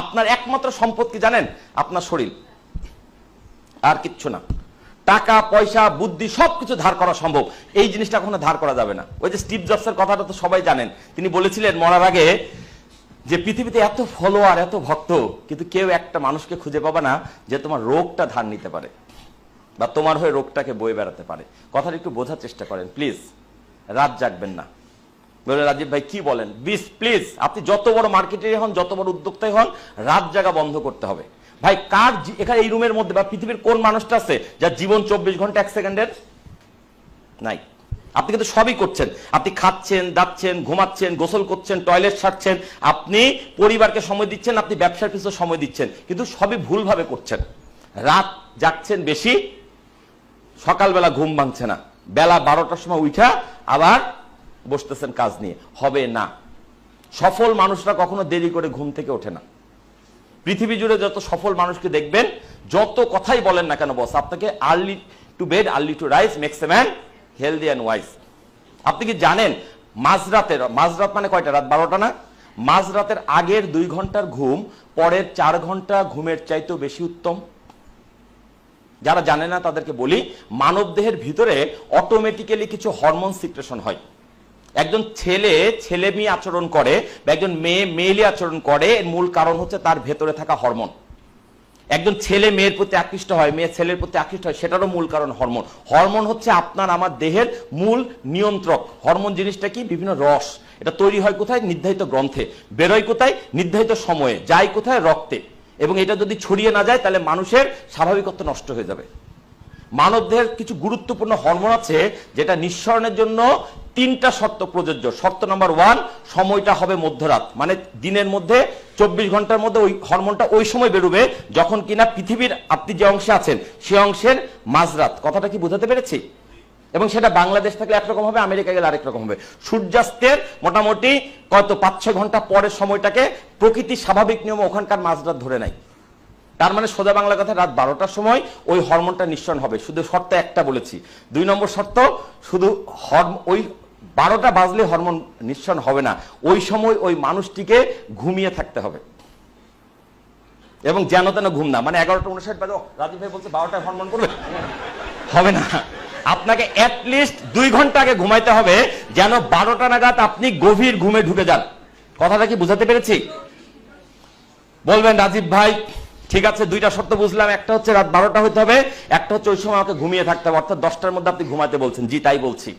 আপনার একমাত্র সম্পদ কি জানেন? আপনার শরীর। আর কিচ্ছু না। টাকা, পয়সা, বুদ্ধি সবকিছু ধার করা সম্ভব। এই জিনিসটা কখনো ধার করা যাবে না। ওই যে স্টিভ জবসের কথাটা তো সবাই জানেন। তিনি বলেছিলেন মরার আগে যে পৃথিবীতে এত ফলোয়ার, এত ভক্ত, কিন্তু কেউ একটা মানুষকে খুঁজে পাবে না যে তোমার রোগটা ধার নিতে পারে বা তোমার হয়ে রোগটাকে বয়ে বেড়াতে পারে। কথাটা একটু বোঝার চেষ্টা করেন, প্লিজ। রাত জাগবেন না। রাজীব ভাই, কি বলেন? বিস প্লিজ আপনি যত বড় মার্কেটে হন, যত বড় উদ্যোক্তাই হন, রাত জাগা বন্ধ করতে হবে। ভাই, কার এখানে এই রুমের মধ্যে বা পৃথিবীর কোন মানুষটা আছে যার জীবন চব্বিশ ঘণ্টা এক সেকেন্ডের? নাই। আপনি কিন্তু সবই করছেন। আপনি খাচ্ছেন, দাচ্ছেন, ঘুমাচ্ছেন, গোসল করছেন টয়লেট সারছেন, আপনি পরিবারকে সময় দিচ্ছেন, আপনি ব্যবসার পিছনে সময় দিচ্ছেন, কিন্তু সবই ভুলভাবে করছেন। রাত যাচ্ছেন বেশি, সকালবেলা ঘুম ভাঙছে না। বেলা বারোটার সময় উঠা, আবার বসতেছেন কাজ নিয়ে। হবে না। সফল মানুষরা কখনো দেরি করে ঘুম থেকে ওঠে না। পৃথিবী জুড়ে যত সফল মানুষকে দেখবেন, যত কথাই বলেন না কেন বস আপনাকে early to bed early to rise makes a man healthy and wise আপনি কি জানেন, মাঝরাতের, মাঝরাত মানে কয়টা? রাত বারোটা না? মাঝরাতের আগের দুই ঘণ্টার ঘুম, পরের চার ঘণ্টা ঘুমের চাইতেও বেশি উত্তম। যারা জানে না, তাদেরকে বলি মানব দেহের ভিতরে অটোমেটিক্যালি কিছু হরমোন সিক্রেশন হয়। একজন ছেলে ছেলে মেয়ে আচরণ করে বা একজন মেয়ে, মেয়েলি আচরণ করে, এর মূল কারণ হচ্ছে তার ভেতরে থাকা হরমোন। একজন ছেলে মেয়ের প্রতি আকৃষ্ট হয়, মেয়ে ছেলের প্রতি আকৃষ্ট হয়, সেটারও মূল কারণ হরমোন। হরমোন হচ্ছে আপনার, আমার দেহের মূল নিয়ন্ত্রক। হরমোন জিনিসটা কি? বিভিন্ন রস। এটা তৈরি হয় কোথায়? নির্ধারিত গ্রন্থে। বেরোয় কোথায়? নির্ধারিত সময়ে। যায় কোথায়? রক্তে। এবং এটা যদি ছড়িয়ে না যায়, তাহলে মানুষের স্বাভাবিকত্ব নষ্ট হয়ে যাবে। মানব দেহের কিছু গুরুত্বপূর্ণ হরমোন আছে যেটা নিঃসরণের জন্য তিনটা শর্ত প্রযোজ্য। শর্ত নাম্বার ওয়ান, সময়টা হবে মধ্যরাত। মানে দিনের মধ্যে, চব্বিশ ঘণ্টার মধ্যে ওই হরমোনটা ওই সময় বেরোবে যখন কিনা পৃথিবীর আপনি যে অংশে আছেন, সে অংশের মাঝরাত। কথাটা কি বোঝাতে পেরেছি? এবং সেটা বাংলাদেশ থাকলে একরকম হবে, আমেরিকা গেলে আরেক রকম হবে। সূর্যাস্তের মোটামুটি কত পাঁচ ছয় ঘণ্টা পরের সময়টাকে প্রকৃতির স্বাভাবিক নিয়ম ওখানকার মাঝরাত ধরে নেয়। তার মানে সোজা বাংলা কথা, রাত বারোটার সময় ওই হরমোনটা নিঃসরণ হবে। শুধু শর্ত একটা বলেছি। দুই নম্বর শর্ত, শুধু হরম- ওই বারোটা বাজলে হরমোন নিঃসরণ হবে না। ওই সময় ওই মানুষটিকে ঘুমিয়ে থাকতে হবে। এবং যেন তেন ঘুম না মানে এগারোটা উনষাট বাজে রাজীব ভাই বলছে বারোটায় হরমোন করবে? হবে না। আপনাকে অ্যাটলিস্ট দুই ঘণ্টা আগে ঘুমাইতে হবে, যেন বারোটা নাগাদ আপনি গভীর ঘুমে ঢুকে যান। কথাটা কি বুঝাতে পেরেছি? বলবেন, রাজীব ভাই ঠিক আছে, দুইটা শর্ত বুঝলাম, একটা হচ্ছে রাত বারোটা হতে হবে, একটা হচ্ছে ওই সময় আমাকে ঘুমিয়ে থাকতে হবে, অর্থাৎ দশটার মধ্যে আপনি ঘুমাতে বলছেন। জি, তাই বলছি।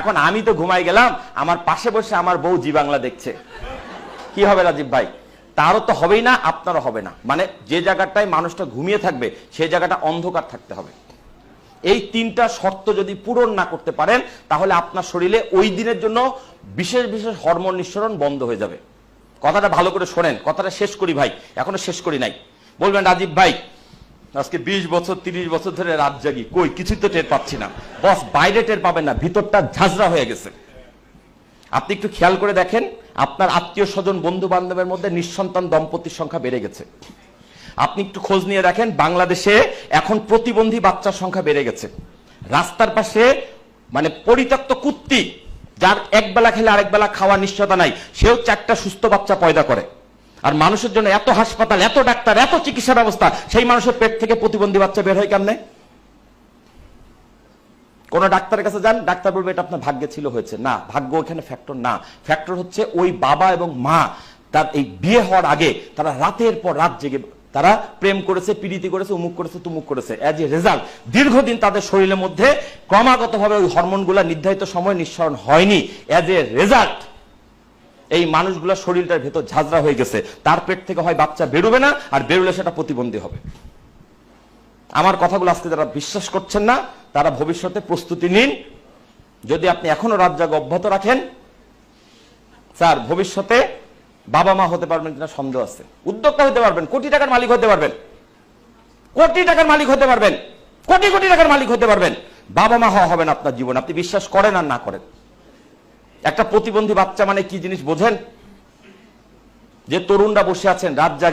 এখন আমি তো ঘুমাই গেলাম, আমার পাশে বসে আমার বউ জি বাংলা দেখছে। কি হবে রাজীব ভাই? তারও তো হবেই না, আপনারও হবে না। মানে যে জায়গাটায় মানুষটা ঘুমিয়ে থাকবে সেই জায়গাটা অন্ধকার থাকতে হবে। এই তিনটা শর্ত যদি পূরণ না করতে পারেন, তাহলে আপনার শরীরে ওই দিনের জন্য বিশেষ বিশেষ হরমোন নিঃসরণ বন্ধ হয়ে যাবে। কথাটা ভালো করে শোনেন, কথাটা শেষ করি ভাই, এখনও শেষ করি নাই। বলবেন, রাজীব ভাই, আজকে বিশ বছর, তিরিশ বছর ধরে রাত জাগি, কই, কিছুই তো টের পাচ্ছি না। বস, বাইরে টের পাবেন না, ভিতরটা ঝাঁঝরা হয়ে গেছে। আপনি একটু খেয়াল করে দেখেন, আপনার আত্মীয় স্বজন বন্ধু বান্ধবের মধ্যে নিঃসন্তান দম্পতির সংখ্যা বেড়ে গেছে। আপনি একটু খোঁজ নিয়ে রাখেন বাংলাদেশে এখন প্রতিবন্ধী বাচ্চার সংখ্যা বেড়ে গেছে। রাস্তার পাশে মানে পরিত্যক্ত কুত্তি, যার এক বেলা খেলে আরেক বেলা খাওয়া নিশ্চয়তা নাই, সেও চারটা সুস্থ বাচ্চা পয়দা করে। আর মানুষের জন্য এত হাসপাতাল, এত ডাক্তার, এত চিকিৎসা ব্যবস্থা, সেই মানুষের পেট থেকে প্রতিবন্ধী বাচ্চা বের হয় কেমনে? কোন ডাক্তারের কাছে যান, ডাক্তার বলবে, এটা আপনার ভাগ্যে ছিল, হয়েছে। না, ভাগ্য এখানে ফ্যাক্টর না। ফ্যাক্টর হচ্ছে ওই বাবা এবং মা, তার এই বিয়ে হওয়ার আগে তারা রাতের পর রাত জেগে, তারা প্রেম করেছে, প্রীতি করেছে উমুক করেছে, তুমুক করেছে। অ্যাজ এ রেজাল্ট দীর্ঘদিন তাদের শরীরের মধ্যে ক্রমাগতভাবে ওই হরমোনগুলা নির্ধারিত সময় নিঃসরণ হয়নি। অ্যাজ এ রেজাল্ট এই মানুষগুলোর শরীরটার ভেতর ঝাঁঝরা হয়ে গেছে। তার পেট থেকে হয় বাচ্চা বেরোবে না, আর বেরোলে সেটা প্রতিবন্ধী হবে। আমার কথাগুলো আজকে যারা বিশ্বাস করছেন না, তারা ভবিষ্যতে প্রস্তুতি নিন। যদি আপনি এখনও রাত জাগ অব্যাহত রাখেন, স্যার, ভবিষ্যতে বাবা মা হতে পারবেন কিনা সন্দেহ আছে। উদ্যোক্তা হতে পারবেন, কোটি টাকার মালিক হতে পারবেন। কোটি টাকার মালিক হতে পারবেন। কোটি কোটি টাকার মালিক হতে পারবেন। বাবা মা হওয়া হবে না আপনার জীবন, আপনি বিশ্বাস করেন আর না করেন। একটা প্রতিবন্ধী বাচ্চা মানে কি জিনিস বোঝেন? যে তরুণরা বসে আছেন রাত জাগে